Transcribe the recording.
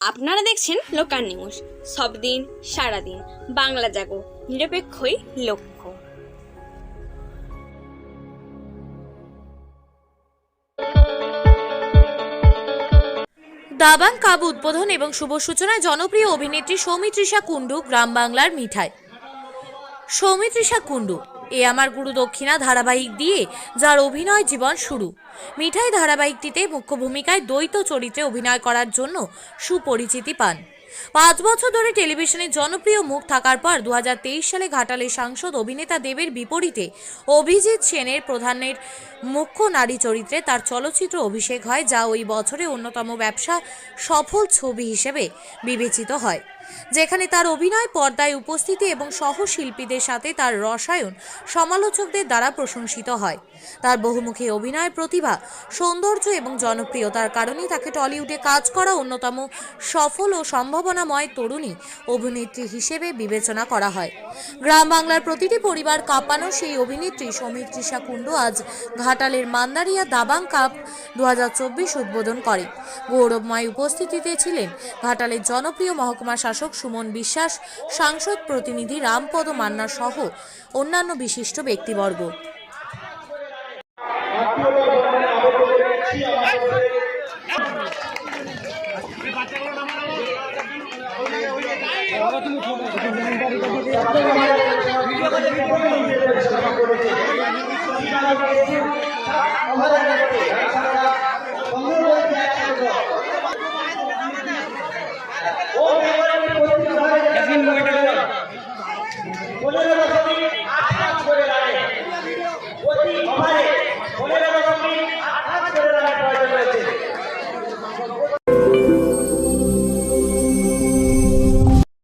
আপনারা দেখছেন local news. সব দিন সারাদিন বাংলা জাগো, নিরপেক্ষই লক্ষ্য। দাবাং কাব উদ্বোধন এবং শুভ সূচনায় জনপ্রিয় অভিনেত্রী সৌমিত্রিষা কুণ্ডু গ্রাম বাংলার মিঠাই। সৌমিত্রিষা কুণ্ডু এ আমার গুরু দক্ষিণা ধারাবাহিক দিয়ে, যার অভিনয় জীবন শুরু। মিঠাই ধারাবাহিকটিতে মুখ্য ভূমিকায় দ্বৈত চরিত্রে অভিনয় করার জন্য সুপরিচিতি পান। পাঁচ বছর ধরে টেলিভিশনে জনপ্রিয় মুখ থাকার পর দু হাজার তেইশ সালে ঘাটালের সাংসদ অভিনেতা দেবের বিপরীতে অভিজিৎ সেনের প্রধানের মুখ্য নারী চরিত্রে তার চলচ্চিত্র অভিষেক হয়, যা ওই বছরে অন্যতম ব্যবসা সফল ছবি হিসেবে বিবেচিত হয়। যেখানে তার অভিনয় পর্দায় উপস্থিতি এবং সহশিল্পীদের সাথে তার রসায়ন সমালোচকদের দ্বারা প্রশংসিত হয়। তার বহুমুখী অভিনয় প্রতিভা, সৌন্দর্য এবং জনপ্রিয়তার কারণেই তাকে টলিউডে কাজ করা অন্যতম সফল ও সম্ভাবনাময় তরুণী অভিনেত্রী হিসেবে বিবেচনা করা হয়। গ্রাম বাংলার প্রতিটি পরিবার কাঁপানো সেই অভিনেত্রী সমীর তৃষা কুণ্ডু আজ ঘাটালের মান্দারিয়া দাবাং কাপ দু হাজার চব্বিশ উদ্বোধন করে। গৌরবময় উপস্থিতিতে ছিলেন ঘাটালের জনপ্রিয় মহকুমা শাসক সুমন বিশ্বাস সাংসদ প্রতিনিধি রামপদ মান্না সহ অন্যান্য বিশিষ্ট ব্যক্তিবর্গ। Gracias.